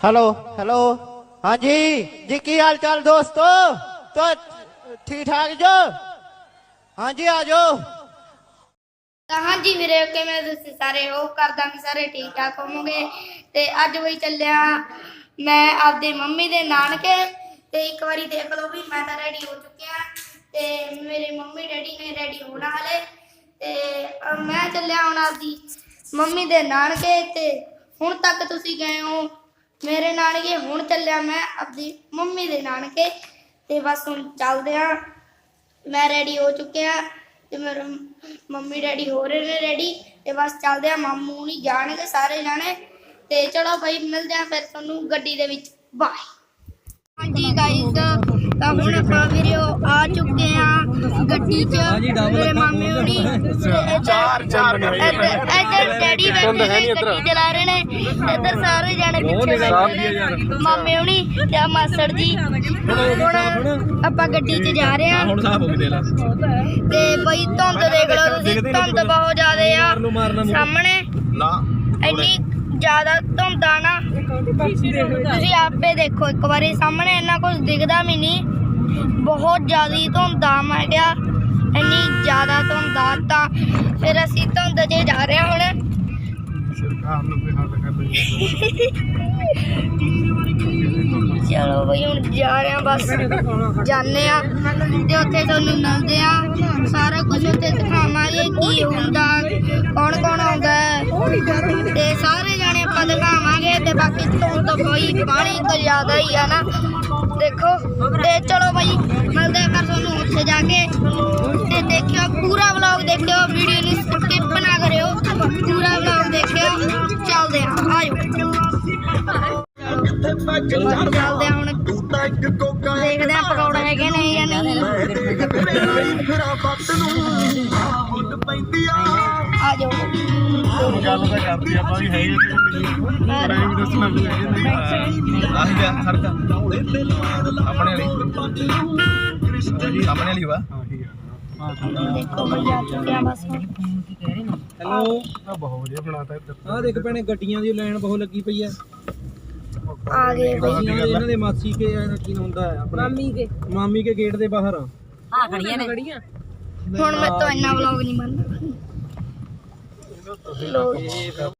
Hello hello ਹਾਂਜੀ, ਜੀ ਕੀ ਹਾਲ ਚਾਲ ਦੋਸਤੋ? ਤੋ ਠੀਕ ਠਾਕ ਜੋ? ਹਾਂਜੀ, ਆ ਜਾਓ। ਤਾਂ ਹਾਂਜੀ ਮੇਰੇ ਕਿਵੇਂ ਤੁਸੀਂ ਸਾਰੇ? ਹੋ ਕਰਦਾ ਮੈਂ ਸਾਰੇ ਠੀਕ ਠਾਕ ਹੋਵੋਗੇ? ਤੇ ਅੱਜ ਵੀ ਚੱਲਿਆ ਮੈਂ ਆਪਦੇ ਮੰਮੀ ਦੇ ਨਾਨਕੇ। ਤੇ ਇੱਕ ਵਾਰੀ ਦੇਖ ਲਓ ਵੀ ਮੈਂ ਤਾਂ ਰੈਡੀ ਹੋ ਚੁੱਕਿਆ। ਤੇ ਮੇਰੇ ਮੰਮੀ ਡੈਡੀ ਨੇ ਰੈਡੀ ਹੋਣਾ ਹਲੇ। ਤੇ ਮੈਂ ਚੱਲਿਆ ਹੁਣ ਆਪਦੀ ਮੰਮੀ ਦੇ ਨਾਨਕੇ। ਤੇ ਹੁਣ ਤੱਕ ਤੁਸੀਂ ਗਏ ਹੋ ਮੇਰੇ ਨਾਨਕੇ ਹੁਣ ਚੱਲਿਆ ਮੈਂ ਆਪਦੀ ਮੰਮੀ ਦੇ ਨਾਨਕੇ ਤੇ ਬਸ ਹੁਣ ਚੱਲਦੇ ਆ। ਮੈਂ ਰੈਡੀ ਹੋ ਚੁੱਕਿਆ ਤੇ ਮੇਰੇ ਮੰਮੀ ਡੈਡੀ ਹੋ ਰਹੇ ਨੇ ਰੈਡੀ ਤੇ ਬਸ ਚੱਲਦੇ ਆ। ਮਾਮੂ ਨਹੀਂ ਜਾਣਗੇ ਸਾਰੇ ਜਾਣੇ ਤੇ ਚਲੋ ਭਾਈ ਮਿਲਦੇ ਆ ਫਿਰ ਤੁਹਾਨੂੰ ਗੱਡੀ ਦੇ ਵਿੱਚ। ਬਾਏ ਹਾਂਜੀ ਗਾਇਸ ਤਾਂ ਹੁਣ ਆਪਾਂ ਵੀਰੋ ਆ ਚੁੱਕੇ ਆ ਗੱਡੀ 'ਚ। ਮੇਰੇ ਮਾਮੇ ਹੋਣੀ। ਚਾਰ ਚਾਰ ਇੱਧਰ ਡੈਡੀ ਬੈਠੇ ਨੇ ਗੱਡੀ ਚਲਾ ਰਹੇ ਨੇ। ਇੱਧਰ ਸਾਰੇ ਜਾਣੇ ਪਿੱਛੇ ਬੈਠੇ ਨੇ। ਮਾਮੇ ਹੋਣੀ ਤੇ ਆਹ ਮਾਸੜ ਜੀ। ਹੁਣ ਆਪਾਂ ਗੱਡੀ 'ਚ ਜਾ ਰਹੇ ਆ। ਹੁਣ ਸਾਫ਼ ਹੋ ਗਈ ਦੇ ਲਾ। ਤੇ ਬਈ ਧੁੰਦ ਦੇਖ ਲਓ ਤੁਸੀਂ ਧੁੰਦ ਬਹੁਤ ਜ਼ਿਆਦੇ ਆ। ਸਾਹਮਣੇ। ਨਾ। ਇੰਨੀ ਜ਼ਿਆਦਾ ਧੁੰਦ ਤੁਸੀਂ ਆਪੇ ਦੇਖੋ ਇੱਕ ਵਾਰੀ ਸਾਹਮਣੇ ਇੰਨਾ ਕੁਝ ਦਿਖਦਾ ਵੀ ਨਹੀਂ। ਬਹੁਤ ਜ਼ਿਆਦੀ ਧੁੰਦ ਆ ਮੈਂ ਕਿਹਾ ਇੰਨੀ ਜ਼ਿਆਦਾ ਧੁੰਦ ਤਾਂ ਫਿਰ ਅਸੀਂ ਧੁੰਦ 'ਚ ਜਾ ਰਹੇ ਹਾਂ ਹੁਣ। ਚਲੋ ਬਈ ਹੁਣ ਜਾ ਰਹੇ ਆ ਬਸ। ਜਾਂਦੇ ਆ ਤੇ ਉੱਥੇ ਤੁਹਾਨੂੰ ਮਿਲਦੇ ਆ ਸਾਰਾ ਕੁਝ ਉੱਥੇ ਦਿਖਾਵਾਂਗੇ ਕੀ ਹੁੰਦਾ ਕੌਣ ਕੌਣ ਆਉਂਦਾ। ਤੇ ਸਾਰੇ ਜਾਣੇ ਆਪਾਂ ਦਿਖਾਵਾਂਗੇ। ਤੇ ਬਾਕੀ ਧੁੰਦ ਕੋਈ ਪਾਣੀ ਤਾਂ ਜ਼ਿਆਦਾ ਹੀ ਆ ਨਾ। ਦੇਖੋ ਤੇ ਚਲੋ ਬਈ ਮਿਲਦੇ ਆ ਫਿਰ ਤੁਹਾਨੂੰ ਉੱਥੇ ਜਾ ਕੇ। ਤੇ ਦੇਖਿਓ ਪੂਰਾ ਵਲੌਗ ਦੇਖਿਓ ਵੀਡੀਓ ਨੂੰ ਸਕਿਪ ਨਾ ਕਰਿਓ। ਪੂਰਾ ਵਲੌਗ ਦੇਖਿਓ ਚੱਲਦੇ ਆ ਆਜੋ। ਚੱਲਦੇ ਆ ਹੁਣ। ਦੇਖਦੇ ਆ ਪਕੌੜੇ ਹੈਗੇ ਨੇ ਜਾਂ ਨਹੀਂ। ਆ ਜਾਓ। ਗੱਲ ਤਾਂ ਕਰਦੀ ਆਪਾਂ ਵੀ ਹੈਗੇ ਪਰ ਇਹ ਵੀ ਦੱਸਣਾ ਵੀ ਹੈਗੇ ਆਹੀ ਗਿਆ ਸੜਕ ਆਪਣੇ ਵਾਲੀ। ਆਪਣੇ ਵਾਲੀ ਵਾ। ਦੇਖੋ ਬਈ ਆ। ਚੁੱਕੇ ਆ ਬਸ ਹੁਣ। ਹੈਲੋ ਬਹੁਤ ਵਧੀਆ ਬਣਾਤਾ ਇੱਧਰ ਆਹ ਦੇਖ ਭੈਣੇ ਗੱਡੀਆਂ ਦੀ ਲਾਈਨ ਬਹੁਤ ਲੱਗੀ ਪਈ ਆ। ਆ ਗਏ ਬਈ। ਗੱਡੀਆਂ ਦੇ ਇਹਨਾਂ ਦੇ ਮਾਸੀ ਕੇ ਇਹਨਾਂ ਕੀ ਹੁੰਦਾ ਹੈ ਆਪਣੇ ਮਾਮੀ ਕੇ। ਮਾਮੀ ਕੇ ਗੇਟ ਦੇ ਬਾਹਰ ਆ। ਹੁਣ ਮੈਂ ਤਾਂ ਇੰਨਾ ਵਲੌਗ ਨਹੀਂ ਬਣਦਾ ਲੋ ਸੱਚ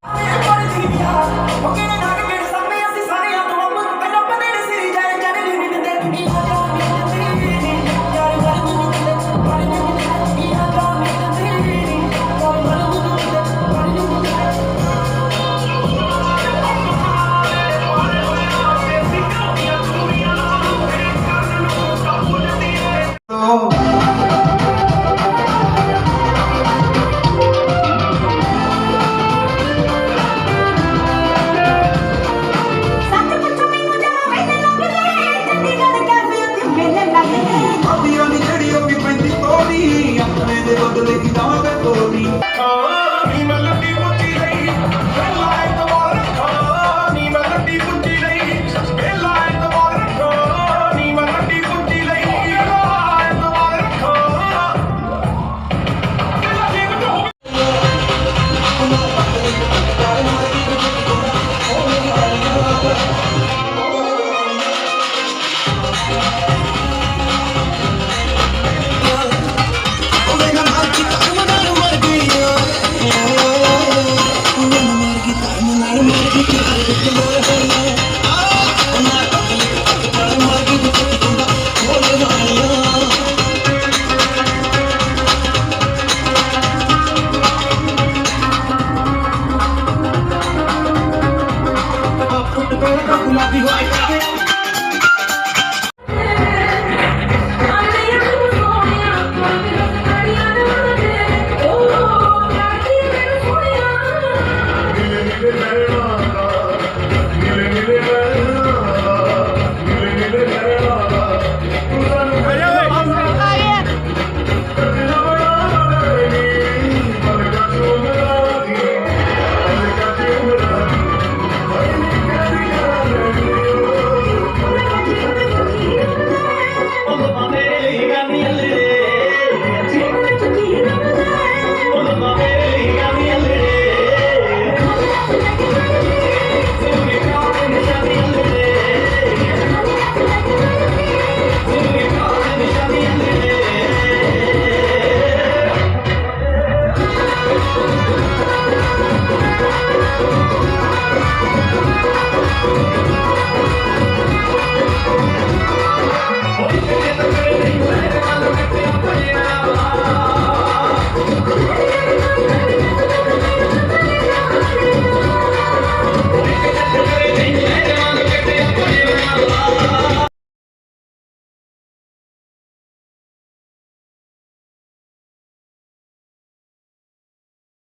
I'll be right back.